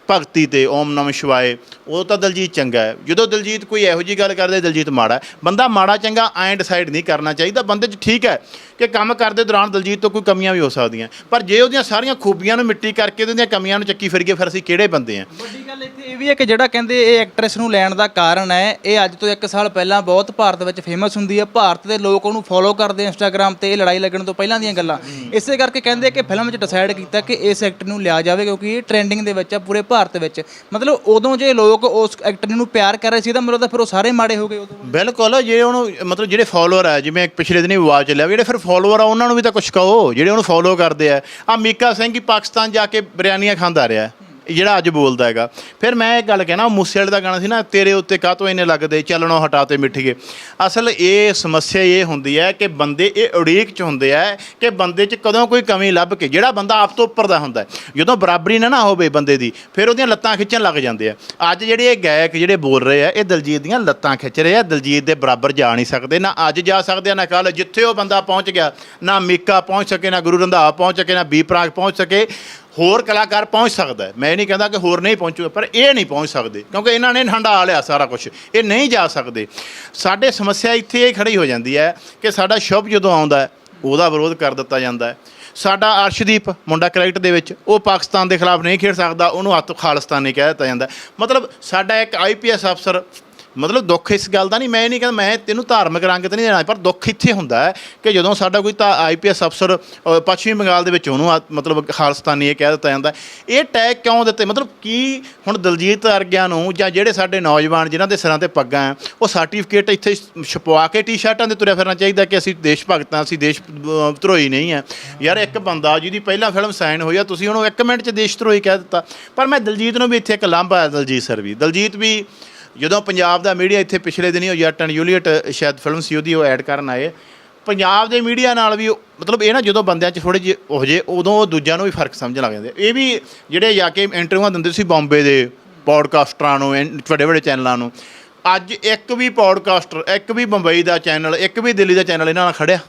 ਭਗਤੀ ਤੇ ਓਮ ਨਮः ਸ਼ਿਵਾਏ ਉਹ ਤਾਂ ਦਲਜੀਤ ਚੰਗਾ ਹੈ। ਜਦੋਂ ਦਲਜੀਤ ਕੋਈ ਇਹੋ ਜੀ ਗੱਲ ਕਰਦੇ ਦਲਜੀਤ ਮਾੜਾ ਹੈ। ਬੰਦਾ ਮਾੜਾ ਚੰਗਾ ਐਂ ਡਿਸਾਈਡ ਨਹੀਂ ਕਰਨਾ ਚਾਹੀਦਾ ਬੰਦੇ 'ਚ ਠੀਕ ਹੈ ਕਿ ਕੰਮ ਕਰਦੇ ਦੌਰਾਨ ਦਲਜੀਤ ਤੋਂ ਕੋਈ ਕਮੀਆਂ ਵੀ ਹੋ ਸਕਦੀਆਂ। ਪਰ ਜੇ ਉਹਦੀਆਂ ਸਾਰੀਆਂ ਖੂਬੀਆਂ ਨੂੰ ਮਿੱਟੀ ਕਰਕੇ ਉਹਦੀਆਂ ਕਮੀਆਂ ਨੂੰ ਚੱਕੀ ਫਿਰੀਏ ਫਿਰ ਅਸੀਂ ਕਿਹੜੇ ਬੰਦੇ ਆ ਵੱਡੀ ਗੱਲ ਇੱਥੇ ਇਹ ਵੀ ਹੈ ਕਿ ਜਿਹੜਾ ਕਹਿੰਦੇ ਇਹ ਐਕਟਰੈਸ ਨੂੰ ਲੈਣ ਦਾ ਕਾਰਨ ਹੈ ਇਹ ਅੱਜ ਤੋਂ 1 ਸਾਲ ਪਹਿਲਾਂ ਬਹੁਤ ਭਾਰਤ ਵਿੱਚ ਫੇਮਸ ਹੁੰਦੀ ਹੈ। ਭਾਰਤ ਦੇ ਲੋਕ ਉਹਨੂੰ ਫੋਲੋ ਕਰਦੇ ਇੰਸਟਾਗ੍ਰam ਤੇ ਇਹ ਲੜਾਈ ਲੱਗਣ ਤੋਂ ਪਹਿਲਾਂ ਦੀਆਂ ਗੱਲਾਂ। ਇਸੇ ਕਰਕੇ ਕਹਿੰਦੇ ਕਿ ਫਿਲਮ 'ਚ ਡਿਸਾਈਡ ਕੀਤਾ ਕਿ ਇਸ ਐਕਟਰ ਨੂੰ ਲਿਆ ਜਾਵੇ ਕਿਉਂਕਿ ਇਹ ਟ੍ਰੈਂਡਿੰਗ ਦੇ ਵਿੱਚ ਆ ਪੂਰੇ ਭਾਰਤ ਵਿੱਚ। ਮਤਲਬ ਉਦੋਂ ਜੇ ਲੋਕ ਉਸ ਐਕਟਰ ਨੂੰ ਪਿਆਰ ਕਰ ਰਹੇ ਸੀ ਤਾਂ ਮੈਨੂੰ ਲੱਗਦਾ ਫਿਰ ਉਹ ਸਾਰੇ ਮਾੜੇ ਹੋ ਗਏ ਉਦੋਂ। ਬਿਲਕੁਲ ਜੇ ਉਹਨੂੰ, ਮਤਲਬ ਜਿਹੜੇ ਫਾਲੋਅਰ ਆ, ਜਿਵੇਂ ਪਿਛਲੇ ਦਿਨੀ ਵਿਵਾਦ ਚੱਲਿਆ ਵੀ ਜਿਹੜੇ ਫਿਰ ਫਾਲੋਅਰ ਆ, ਉਹਨਾਂ ਨੂੰ ਵੀ ਤਾਂ ਕੁਝ ਕਹੋ, ਜਿਹੜੇ ਉਹਨੂੰ ਫੋਲੋ ਕਰਦੇ ਆ। ਆ ਮੀਕਾ ਸਿੰਘ ਹੀ ਪਾਕਿਸਤਾਨ ਜਾ ਕੇ ਬਿਰਿਆਨੀਆਂ ਖਾਂਦਾ ਰਿਹਾ। ਜਿਹੜਾ ਅੱਜ ਬੋਲਦਾ ਹੈਗਾ। ਫਿਰ ਮੈਂ ਇਹ ਗੱਲ ਕਹਿਣਾ, ਉਹ ਮੂਸੇ ਵਾਲੇ ਦਾ ਗਾਣਾ ਸੀ ਨਾ, ਤੇਰੇ ਉੱਤੇ ਕਾਹਤੋਂ ਇੰਨੇ ਲੱਗਦੇ ਚੱਲਣੋਂ ਹਟਾ ਤੇ ਮਿੱਠੀਏ। ਅਸਲ ਇਹ ਸਮੱਸਿਆ ਇਹ ਹੁੰਦੀ ਹੈ ਕਿ ਬੰਦੇ, ਇਹ ਉਡੀਕ ਚ ਹੁੰਦੇ ਆ ਕਿ ਬੰਦੇ ਚ ਕਦੋਂ ਕੋਈ ਕਮੀ ਲੱਭ ਕੇ, ਜਿਹੜਾ ਬੰਦਾ ਆਪ ਤੋਂ ਉੱਪਰ ਦਾ ਹੁੰਦਾ ਜਦੋਂ ਬਰਾਬਰੀ ਨਾ ਨਾ ਹੋਵੇ ਬੰਦੇ ਦੀ, ਫਿਰ ਉਹਦੀਆਂ ਲੱਤਾਂ ਖਿੱਚਣ ਲੱਗ ਜਾਂਦੇ ਆ। ਅੱਜ ਜਿਹੜੇ ਇਹ ਗਾਇਕ ਜਿਹੜੇ ਬੋਲ ਰਹੇ ਆ, ਇਹ ਦਲਜੀਤ ਦੀਆਂ ਲੱਤਾਂ ਖਿੱਚ ਰਹੇ ਆ। ਦਲਜੀਤ ਦੇ ਬਰਾਬਰ ਜਾ ਨਹੀਂ ਸਕਦੇ, ਨਾ ਅੱਜ ਜਾ ਸਕਦੇ ਆ, ਨਾ ਕੱਲ ਜਿੱਥੇ ਉਹ ਬੰਦਾ ਪਹੁੰਚ ਗਿਆ, ਨਾ ਮੀਕਾ ਪਹੁੰਚ ਸਕੇ, ਨਾ ਗੁਰੂ ਰੰਧਾਵਾ ਪਹੁੰਚ ਸਕੇ, ਨਾ ਬੀ ਪ੍ਰਾਗ ਪਹੁੰਚ ਸਕੇ ਹੋਰ ਕਲਾਕਾਰ ਪਹੁੰਚ ਸਕਦਾ ਹੈ। ਮੈਂ ਇਹ ਨਹੀਂ ਕਹਿੰਦਾ ਕਿ ਹੋਰ ਨਹੀਂ ਪਹੁੰਚੂਗਾ ਪਰ ਇਹ ਨਹੀਂ ਪਹੁੰਚ ਸਕਦੇ, ਕਿਉਂਕਿ ਇਹਨਾਂ ਨੇ ਹੰਡਾ ਲਿਆ ਸਾਰਾ ਕੁਝ ਇਹ ਨਹੀਂ ਜਾ ਸਕਦੇ। ਸਾਡੇ ਸਮੱਸਿਆ ਇੱਥੇ ਇਹ ਖੜੀ ਹੋ ਜਾਂਦੀ ਹੈ ਕਿ ਸਾਡਾ ਸ਼ੁਭ ਜਦੋਂ ਆਉਂਦਾ ਹੈ, ਉਹਦਾ ਵਿਰੋਧ ਕਰ ਦਿੱਤਾ ਜਾਂਦਾ ਹੈ। ਸਾਡਾ ਅਰਸ਼ਦੀਪ ਮੁੰਡਾ ਕ੍ਰਿਕਟ ਦੇ ਵਿੱਚ, ਉਹ ਪਾਕਿਸਤਾਨ ਦੇ ਖਿਲਾਫ ਨਹੀਂ ਖੇਡ ਸਕਦਾ, ਉਹਨੂੰ ਹੱਥ ਖਾਲਿਸਤਾਨੀ ਕਹਿ ਦਿੱਤਾ ਜਾਂਦਾ ਮਤਲਬ ਸਾਡਾ ਇੱਕ ਆਈਪੀਐਸ ਅਫਸਰ ਮਤਲਬ ਦੁੱਖ ਇਸ ਗੱਲ ਦਾ ਨਹੀਂ ਮੈਂ ਇਹ ਨਹੀਂ ਕਹਿੰਦਾ ਮੈਂ ਤੈਨੂੰ ਧਾਰਮਿਕ ਰੰਗ ਤੇ ਨਹੀਂ ਦੇਣਾ ਪਰ ਦੁੱਖ ਇੱਥੇ ਹੁੰਦਾ ਹੈ ਕਿ ਜਦੋਂ ਸਾਡਾ ਕੋਈ ਤਾਂ ਆਈਪੀਐਸ ਅਫਸਰ ਅ, ਪੱਛਮੀ ਬੰਗਾਲ ਦੇ ਵਿੱਚ ਉਹਨੂੰ ਆ- ਮਤਲਬ ਖਾਲਸਤਾਨੀ ਇਹ ਕਹਿ ਦਿੱਤਾ ਜਾਂਦਾ ਹੈ। ਇਹ ਟੈਗ ਕਿਉਂ ਦਿੱਤੇ? ਮਤਲਬ ਕੀ ਹੁਣ ਦਲਜੀਤ ਅਰਗਿਆਂ ਨੂੰ ਜਾਂ ਜਿਹੜੇ ਸਾਡੇ ਨੌਜਵਾਨ ਜਿਨ੍ਹਾਂ ਦੇ ਸਿਰਾਂ ਤੇ ਪੱਗਾਂ ਹੈ ਉਹ ਸਰਟੀਫਿਕੇਟ ਇੱਥੇ ਛਪਵਾ ਕੇ ਟੀ-ਸ਼ਰਟਾਂ ਦੇ ਤੁਰਿਆ ਫਿਰਨਾ ਚਾਹੀਦਾ ਕਿ ਅਸੀਂ ਦੇਸ਼ ਭਗਤਾਂ ਅਸੀਂ ਦੇਸ਼ ਅ, ਧਰੋਹੀ ਨਹੀਂ ਹੈ। ਯਾਰ ਇੱਕ ਬੰਦਾ ਜਿਹਦੀ ਪਹਿਲਾਂ ਫਿਲਮ ਸਾਈਨ ਹੋਈ ਆ ਤੁਸੀਂ ਉਹਨੂੰ ਇੱਕ ਮਿੰਟ 'ਚ ਦੇਸ਼ ਧਰੋਹੀ ਕਹਿ ਦਿੱਤਾ। ਪਰ ਮੈਂ ਦਲਜੀਤ ਨੂੰ ਵੀ ਇੱਥੇ ਇੱਕ ਲਾਂਭਾ ਹੈ ਦਲਜੀਤ ਸਰ ਵੀ। ਦਲਜੀਤ ਵੀ ਜਦੋਂ ਪੰਜਾਬ ਦਾ ਮੀਡੀਆ ਇੱਥੇ ਪਿਛਲੇ ਦਿਨੀ ਉਹ ਜੱਟ ਐਂਡ ਜੂਲੀਅਟ ਸ਼ਾਇਦ ਫਿਲਮ ਸੀ ਉਹਦੀ, ਉਹ ਐਡ ਕਰਨ ਆਏ। ਪੰਜਾਬ ਦੇ ਮੀਡੀਆ ਨਾਲ ਵੀ ਉਹ- ਮਤਲਬ ਇਹ ਨਾ ਜਦੋਂ ਬੰਦਿਆਂ 'ਚ ਥੋੜੇ ਜਿਹੇ ਹੋ ਜੇ, ਉਦੋਂ ਉਹ ਦੂਜਿਆਂ ਨੂੰ ਵੀ ਫ਼ਰਕ ਸਮਝਣ ਲੱਗ ਜਾਂਦੇ ਇਹ ਵੀ ਜਿਹੜੇ ਜਾ ਕੇ ਇੰਟਰਵਿਊਆਂ ਦਿੰਦੇ ਸੀ ਬੰਬੇ ਦੇ ਪੌਡਕਾਸਟਰਾਂ ਨੂੰ, ਐਨ- ਵੱਡੇ ਵੱਡੇ ਚੈਨਲਾਂ ਨੂੰ। ਅੱਜ ਇੱਕ ਵੀ ਪੌਡਕਾਸਟਰ ਇੱਕ ਵੀ ਬੰਬਈ ਦਾ ਚੈਨਲ ਇੱਕ ਵੀ ਦਿੱਲੀ ਦਾ ਚੈਨਲ ਇਹਨਾਂ ਨਾਲ ਖੜਿਆ।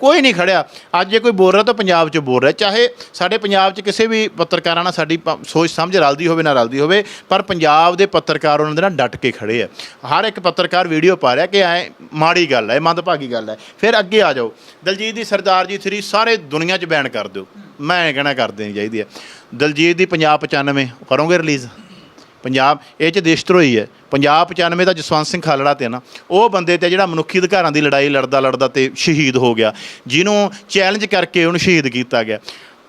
ਕੋਈ ਨਹੀਂ ਖੜਿਆ। ਅੱਜ ਜੇ ਕੋਈ ਬੋਲ ਰਿਹਾ ਤਾਂ ਪੰਜਾਬ 'ਚ ਬੋਲ ਰਿਹਾ। ਚਾਹੇ ਸਾਡੇ ਪੰਜਾਬ 'ਚ ਕਿਸੇ ਵੀ ਪੱਤਰਕਾਰਾਂ ਨਾਲ ਸਾਡੀ ਪ- ਸੋਚ ਸਮਝ ਰਲਦੀ ਹੋਵੇ, ਨਾ ਰਲਦੀ ਹੋਵੇ, ਪਰ ਪੰਜਾਬ ਦੇ ਪੱਤਰਕਾਰ ਉਹਨਾਂ ਦੇ ਨਾਲ ਡਟ ਕੇ ਖੜੇ ਆ। ਹਰ ਇੱਕ ਪੱਤਰਕਾਰ ਵੀਡੀਓ ਪਾ ਰਿਹਾ ਕਿ ਐ ਮਾੜੀ ਗੱਲ ਹੈ ਮੰਦਭਾਗੀ ਗੱਲ ਹੈ ਫਿਰ ਅੱਗੇ ਆ ਜਾਓ। ਦਲਜੀਤ ਦੀ ਸਰਦਾਰ ਜੀ 3 ਸਾਰੇ ਦੁਨੀਆ 'ਚ ਬੈਨ ਕਰ ਦਿਓ। ਮੈਂ ਇਹ ਕਹਿਣਾ ਕਰ ਦੇਣੀ ਚਾਹੀਦੀ ਹੈ ਦਲਜੀਤ ਦੀ ਪੰਜਾਬ 95 ਕਰੋਗੇ ਰਿਲੀਜ਼? ਪੰਜਾਬ, ਇਹ ਚ ਦੇਸ਼ ਧਰੋਹੀ ਹੈ। ਪੰਜਾਬ 95 ਦਾ ਜਸਵੰਤ ਸਿੰਘ ਖਾਲੜਾ ਤੇ ਨਾ। ਉਹ ਬੰਦੇ ਤੇ ਜਿਹੜਾ ਮਨੁੱਖੀ ਅਧਿਕਾਰਾਂ ਦੀ ਲੜਾਈ ਲੜਦਾ ਲੜਦਾ ਤੇ ਸ਼ਹੀਦ ਹੋ ਗਿਆ। ਜਿਹਨੂੰ ਚੈਲੰਜ ਕਰਕੇ ਉਹਨੂੰ ਸ਼ਹੀਦ ਕੀਤਾ ਗਿਆ।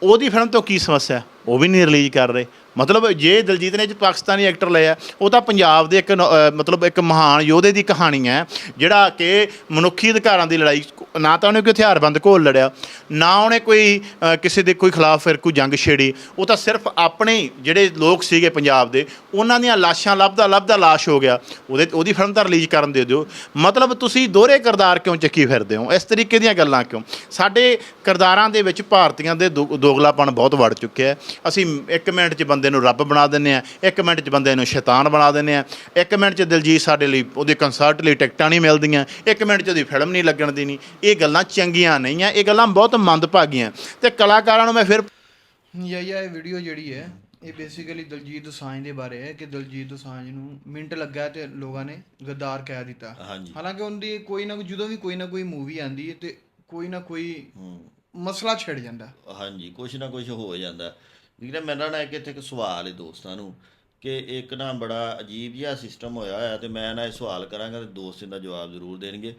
ਉਹਦੀ ਫਿਲਮ ਤੋਂ ਕੀ ਸਮੱਸਿਆ? ਉਹ ਵੀ ਨਹੀਂ ਰਿਲੀਜ਼ ਕਰ ਰਹੇ। ਮਤਲਬ ਜੇ ਦਲਜੀਤ ਨੇ ਚ ਪਾਕਿਸਤਾਨੀ ਐਕਟਰ ਲਿਆ ਉਹ ਤਾਂ ਪੰਜਾਬ ਦੇ ਇੱਕ ਨ- ਮਤਲਬ ਇੱਕ ਮਹਾਨ ਯੋਧੇ ਦੀ ਕਹਾਣੀ ਹੈ, ਜਿਹੜਾ ਕਿ ਮਨੁੱਖੀ ਅਧਿਕਾਰਾਂ ਦੀ ਲੜਾਈ ਨਾ ਤਾਂ ਉਹਨੇ ਕੋਈ ਹਥਿਆਰਬੰਦ ਘੋਲ ਲੜਿਆ ਨਾ ਉਹਨੇ ਕੋਈ ਅਹ, ਕਿਸੇ ਦੇ ਕੋਈ ਖਿਲਾਫ ਫਿਰ ਕੋਈ ਜੰਗ ਛੇੜੀ। ਉਹ ਤਾਂ ਸਿਰਫ ਆਪਣੇ ਹੀ ਜਿਹੜੇ ਲੋਕ ਸੀਗੇ ਪੰਜਾਬ ਦੇ ਉਹਨਾਂ ਦੀਆਂ ਲਾਸ਼ਾਂ ਲੱਭਦਾ ਲੱਭਦਾ ਲਾਸ਼ ਹੋ ਗਿਆ। ਉਹਦੇ ਉਹਦੀ ਫਿਲਮ ਤਾਂ ਰਿਲੀਜ਼ ਕਰਨ ਦੇ ਦਿਓ। ਮਤਲਬ ਤੁਸੀਂ ਦੋਹਰੇ ਕਿਰਦਾਰ ਕਿਉਂ ਚੱਕੀ ਫਿਰਦੇ ਹੋ? ਇਸ ਤਰੀਕੇ ਦੀਆਂ ਗੱਲਾਂ ਕਿਉਂ? ਸਾਡੇ ਕਿਰਦਾਰਾਂ ਦੇ ਵਿੱਚ ਭਾਰਤੀਆਂ ਦੇ ਦੋ- ਦੋਗਲਾਪਣ ਬਹੁਤ ਵੜ ਚੁੱਕਿਆ ਹੈ। ਅਸੀਂ ਇੱਕ ਮਿੰਟ 'ਚ ਬੰਦੇ ਨੂੰ ਰੱਬ ਬਣਾ ਦਿੰਦੇ ਆ ਇੱਕ ਮਿੰਟ 'ਚ ਬੰਦੇ ਨੂੰ ਸ਼ੈਤਾਨ ਬਣਾ ਦਿੰਦੇ ਆ ਇੱਕ ਮਿੰਟ 'ਚ ਦਿਲਜੀਤ ਸਾਡੇ ਲਈ ਉਹਦੇ ਕੰਸਰਟ ਲਈ ਟਿਕਟਾਂ ਨਹੀਂ ਮਿਲਦੀਆਂ ਇੱਕ ਮਿੰਟ 'ਚ ਉਹਦੀ ਫਿਲਮ ਨਹੀਂ ਲੱਗਣ ਦੇਣੀ। ਇਹ ਗੱਲਾਂ ਚੰਗੀਆਂ ਨਹੀਂ ਆ ਇਹ ਗੱਲਾਂ ਬਹੁਤ ਮੰਦਭਾਗੀਆਂ। ਤੇ ਕਲਾਕਾਰਾਂ ਨੂੰ ਮੈਂ ਫਿਰ ਯਾ ਯਾ ਇਹ ਵੀਡੀਓ ਜਿਹੜੀ ਹੈ ਇਹ ਬੇਸਿਕਲੀ ਦਲਜੀਤ ਦੋਸਾਂਝ ਦੇ ਬਾਰੇ ਹੈ ਕਿ ਦਲਜੀਤ ਦੋਸਾਂਝ ਨੂੰ ਮਿੰਟ ਲੱਗਾ ਤੇ ਲੋਕਾਂ ਨੇ ਗੱਦਾਰ ਕਹਿ ਦਿੱਤਾ। ਹਾਲਾਂਕਿ ਉਹਦੀ ਕੋਈ ਨਾ ਕੋਈ ਜਦੋਂ ਵੀ ਕੋਈ ਨਾ ਕੋਈ ਮੂਵੀ ਆਂਦੀ ਹੈ ਤੇ ਕੋਈ ਨਾ ਕੋਈ ਮਸਲਾ ਛਿੜ ਜਾਂਦਾ। ਹਾਂਜੀ ਕੁਛ ਨਾ ਕੁਛ ਹੋ ਜਾਂਦਾ। ਵੀਰੇ ਮੇਰਾ ਨਾ ਇੱਕ ਇੱਥੇ ਇੱਕ ਸਵਾਲ ਹੈ ਦੋਸਤਾਂ ਨੂੰ ਕਿ ਇੱਕ ਨਾ ਬੜਾ ਅਜੀਬ ਜਿਹਾ ਸਿਸਟਮ ਹੋਇਆ ਹੋਇਆ ਤੇ ਮੈਂ ਨਾ ਇਹ ਸਵਾਲ ਕਰਾਂਗਾ ਤੇ ਦੋਸਤ ਇਹਦਾ ਜਵਾਬ ਜ਼ਰੂਰ ਦੇਣਗੇ।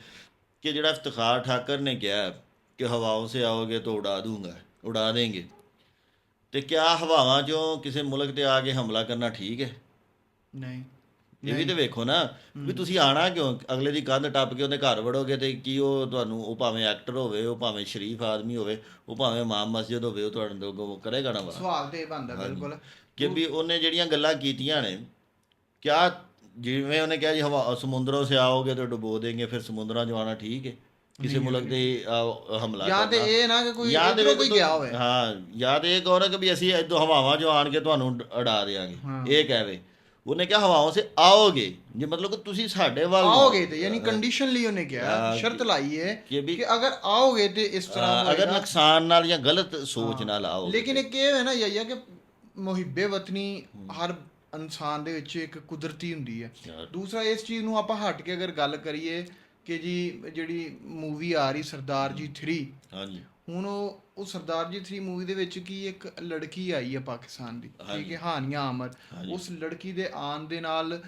ਕਿ ਜਿਹੜਾ ਇਫਤਖਾਰ ਠਾਕਰ ਨੇ ਕਿਹਾ ਕਿ ਹਵਾਓਂ ਸੇ ਆਓਗੇ ਤਾਂ ਉਡਾ ਦੂੰਗਾ ਉਡਾ ਦੇਂਗੇ। ਤੇ ਕਿਆ ਹਵਾਵਾਂ 'ਚੋਂ ਕਿਸੇ ਮੁਲਕ ਤੇ ਆ ਕੇ ਹਮਲਾ ਕਰਨਾ ਠੀਕ ਹੈ? ਨਹੀਂ। ਇਹ ਵੀ ਤੇ ਵੇਖੋ ਨਾ ਵੀ ਤੁਸੀਂ ਆਣਾ ਕਿਉਂ? ਅਗਲੇ ਦੀ ਕੰਧ ਟੱਪ ਕੇ ਉਹਦੇ ਘਰ ਵੜੋਗੇ ਤੇ ਕੀ ਉਹ ਤੁਹਾਨੂੰ ਉਹ ਭਾਵੇਂ ਐਕਟਰ ਹੋਵੇ ਉਹ ਭਾਵੇਂ ਸ਼ਰੀਫ ਆਦਮੀ ਹੋਵੇ ਉਹ ਭਾਵੇਂ ਇਮਾਮ ਮਸਜਿਦ ਹੋਵੇ ਉਹ ਤੁਹਾਡੇ ਤੋਂ ਅੱਗੋਂ ਕਰੇਗਾ ਨਾ ਸਵਾਲ ਤੇ ਇਹ ਬਣਦਾ ਬਿਲਕੁਲ। ਕਿ ਵੀ ਉਹਨੇ ਜਿਹੜੀਆਂ ਗੱਲਾਂ ਕੀਤੀਆਂ ਨੇ ਕਿਆ ਜਿਵੇਂ ਉਹਨੇ ਕਿਹਾ ਜੀ ਹਵਾ ਸਮੁੰਦਰੋਂ ਸੇ ਆਓਗੇ ਤਾਂ ਡੁਬੋ ਦੇਂਗੇ ਫਿਰ ਸਮੁੰਦਰਾਂ 'ਚ ਆਉਣਾ ਠੀਕ ਹੈ। ਕਿਸੇ ਮੁਲਕ ਤੇ ਹਮਲਾ ਜਾਂ ਤੇ। ਇਹ ਨਾ ਕਿ ਕੋਈ ਜਾਂ ਇੱਧਰੋਂ ਕੋਈ ਗਿਆ ਹੋਵੇ। ਹਾਂ ਜਾਂ ਤੇ ਇਹ ਕਹੋ ਕਿ ਵੀ ਅਸੀਂ ਇਦੋਂ ਹਵਾਵਾਂ 'ਚੋਂ ਆਣ ਕੇ ਤੁਹਾਨੂੰ ਉਡਾ ਦੇਾਂਗੇ ਇਹ ਕਹਵੇ। ਉਹਨੇ ਕਿਹਾ ਹਵਾਓਂ ਸੇ ਆਓਗੇ। ਜੇ ਮਤਲਬ ਕਿ ਤੁਸੀਂ ਸਾਡੇ ਵੱਲ ਆਓਗੇ ਤੇ ਯਾਨੀ ਕੰਡੀਸ਼ਨ ਲਈ ਉਹਨੇ ਕਿਹਾ ਸ਼ਰਤ ਲਾਈ ਹੈ ਕਿ ਅਗਰ ਆਓਗੇ ਤੇ ਇਸ ਤਰ੍ਹਾਂ ਅਗਰ ਨੁਕਸਾਨ ਨਾਲ ਜਾਂ ਗਲਤ ਸੋਚ ਨਾਲ ਆਓਗੇ ਲੇਕਿਨ ਇਹ ਹੈ ਨਾ ਯਾ ਕਿ ਮੁਹਿੱਬੇ ਵਤਨੀ ਹਰ ਇਨਸਾਨ ਦੇ ਵਿੱਚ ਇੱਕ ਕੁਦਰਤੀ ਹੁੰਦੀ ਹੈ। ਦੂਸਰਾ ਇਸ ਚੀਜ਼ ਨੂੰ ਆਪਾਂ ਹਟ ਕੇ ਅਗਰ ਗੱਲ ਕਰੀਏ ਕਿ ਜੀ ਜਿਹੜੀ ਮੂਵੀ ਆ ਰਹੀ ਸਰਦਾਰ ਜੀ 3 ਹਾਂਜੀ। ਹੁਣ ਉਹ ਉਹ ਸਰਦਾਰ ਜੀ 3 ਮੂਵੀ ਦੇ ਵਿੱਚ ਕੀ ਇੱਕ ਲੜਕੀ ਆਈ ਹੈ ਪਾਕਿਸਤਾਨ ਦੀ ਠੀਕ ਹੈ ਹਾਨੀਆ ਅਮਰ। ਉਸ ਲੜਕੀ ਦੇ ਆਉਣ ਦੇ ਨਾਲ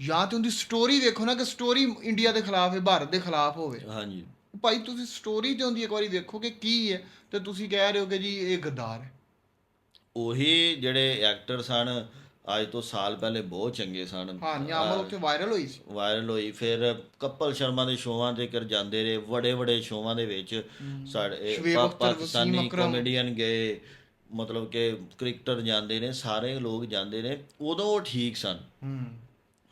ਜਾਂ ਤੇ ਉਹਦੀ ਸਟੋਰੀ ਦੇਖੋ ਨਾ ਕਿ ਸਟੋਰੀ ਇੰਡੀਆ ਦੇ ਖਿਲਾਫ ਹੈ ਭਾਰਤ ਦੇ ਖਿਲਾਫ ਹੋਵੇ। ਹਾਂਜੀ। ਭਾਈ ਤੁਸੀਂ ਸਟੋਰੀ ਤੇ ਹੁੰਦੀ ਇੱਕ ਵਾਰੀ ਦੇਖੋ ਕਿ ਕੀ ਹੈ ਤੇ ਤੁਸੀਂ ਕਹਿ ਰਹੇ ਹੋ ਕਿ ਜੀ ਇਹ ਗੱਦਾਰ ਹੈ। ਉਹੀ ਜਿਹੜੇ ਐਕਟਰ ਸਨ ਅੱਜ ਤੋਂ ਸਾਲ ਪਹਿਲੇ ਬਹੁਤ ਚੰਗੇ ਸਨ। ਹਾਨੀਆ ਅਮਰ ਉੱਥੇ ਵਾਇਰਲ ਹੋਈ ਸੀ। ਵਾਇਰਲ ਹੋਈ। ਫਿਰ ਕਪਲ ਸ਼ਰਮਾ ਦੇ ਸ਼ੋਆਂ ਤੇ ਕਰ ਜਾਂਦੇ ਰਹੇ। ਵੱਡੇ ਵੱਡੇ ਸ਼ੋਆਂ ਦੇ ਵਿੱਚ ਸਾਡੇ ਪਾਕਿਸਤਾਨੀ। ਕਾਮੇਡੀਅਨ ਗਏ ਮਤਲਬ ਕਿ ਕ੍ਰਿਕਟਰ ਜਾਂਦੇ ਨੇ ਸਾਰੇ ਲੋਕ ਜਾਂਦੇ ਨੇ। ਉਦੋਂ ਉਹ ਠੀਕ ਸਨ। ਹੂੰ।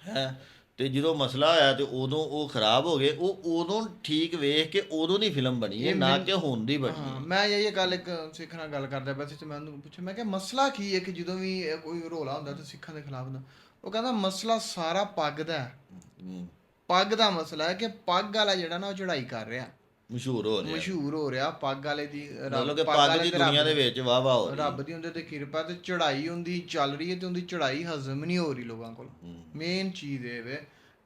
ਹੈ? ਤੇ ਜਦੋਂ ਮਸਲਾ ਆਇਆ ਤੇ ਉਦੋਂ ਉਹ ਖਰਾਬ ਹੋ ਗਏ ਉਹ ਉਦੋਂ ਠੀਕ ਵੇਖ ਕੇ ਉਦੋਂ ਦੀ ਫਿਲਮ ਬਣੀ ਹੈ ਨਾ ਕਿ ਹੁਣ ਦੀ ਬਣੀ ਹਾਂ। ਮੈਂ ਇਹ ਗੱਲ ਇੱਕ ਸਿੱਖ ਨਾਲ ਗੱਲ ਕਰਦਾ ਪਿਆ ਸੀ ਤੇ ਮੈਂ ਉਹਨੂੰ ਪੁੱਛਿਆ ਮੈਂ ਕਿਹਾ ਮਸਲਾ ਕੀ ਹੈ ਕਿ ਜਦੋਂ ਵੀ ਕੋਈ ਰੋਲਾ ਹੁੰਦਾ ਤੇ ਸਿੱਖਾਂ ਦੇ ਖਿਲਾਫ ਹੁੰਦਾ ਉਹ ਕਹਿੰਦਾ ਮਸਲਾ ਸਾਰਾ ਪੱਗ ਦਾ ਹੈ। ਪੱਗ ਦਾ ਮਸਲਾ ਹੈ ਕਿ ਪੱਗ ਵਾਲਾ ਜਿਹੜਾ ਨਾ ਉਹ ਚੜਾਈ ਕਰ ਰਿਹਾ। ਮਸ਼ਹੂਰ ਹੋ ਰਿਹਾ। ਮਸ਼ਹੂਰ ਹੋ ਰਿਹਾ ਪੱਗ ਵਾਲੇ ਦੀ ਰੱਬ- ਕਿ ਪੱਗ ਦੀ ਦੁਨੀਆ ਦੇ ਵਿੱਚ ਵਾਹ ਵਾਹ ਹੋ ਰਹੀ ਰੱਬ ਦੀ ਉਹਦੇ ਤੇ ਕਿਰਪਾ ਤੇ ਚੜਾਈ ਹੁੰਦੀ ਚੱਲ ਰਹੀ ਹੈ ਤੇ ਉਹਦੀ ਚੜਾਈ ਹਜ਼ਮ ਨਹੀਂ ਹੋ ਰਹੀ ਲੋਕਾਂ ਕੋਲ। ਮੇਨ ਚੀਜ਼ ਇਹ ਵੇ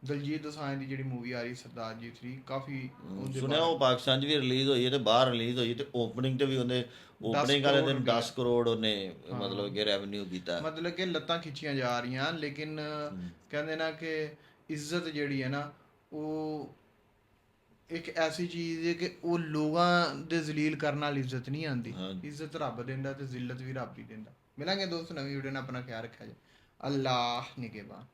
ਦਲਜੀਤ ਦੋਸਾਂਝ ਦੀ ਜਿਹੜੀ ਮੂਵੀ ਆ ਰਹੀ ਸਰਦਾਰ ਜੀ 3 ਕਾਫੀ ਉਹਦੇ ਸੁਣਿਆ ਉਹ ਪਾਕਿਸਤਾਨ 'ਚ ਵੀ ਰਿਲੀਜ਼ ਹੋਈ ਹੈ ਤੇ ਬਾਹਰ ਰਿਲੀਜ਼ ਹੋਈ ਤੇ ਓਪਨਿੰਗ ਤੇ ਵੀ ਉਹਨੇ ਓਪਨਿੰਗ ਵਾਲੇ ਦਿਨ 10 ਕਰੋੜ ਉਹਨੇ ਮਤਲਬ ਕਿ ਰੈਵਨਿਊ ਕੀਤਾ। ਮਤਲਬ ਕਿ ਲੱਤਾਂ ਖਿੱਚੀਆਂ ਜਾ ਰਹੀਆਂ ਲੇਕਿਨ ਕਹਿੰਦੇ ਨਾ ਕਿ ਇੱਜ਼ਤ ਜਿਹੜੀ ਹੈ ਨਾ ਉਹ ਇੱਕ ਐਸੀ ਚੀਜ਼ ਹੈ ਕਿ ਉਹ ਲੋਕਾਂ ਦੇ ਜ਼ਲੀਲ ਕਰਨ ਨਾਲ ਇੱਜ਼ਤ ਨਹੀਂ ਆਉਂਦੀ। ਇੱਜ਼ਤ ਰੱਬ ਦਿੰਦਾ ਤੇ ਜ਼ਿੱਲਤ ਵੀ ਰੱਬ ਹੀ ਦਿੰਦਾ। ਮਿਲਾਂਗੇ ਦੋਸਤੋ ਨਵੀਂ ਵੀਡੀਓ ਨਾਲ ਆਪਣਾ ਖਿਆਲ ਰੱਖਿਆ ਜੀ ਅੱਲਾਹ ਨਿਗਹਿਬਾਨ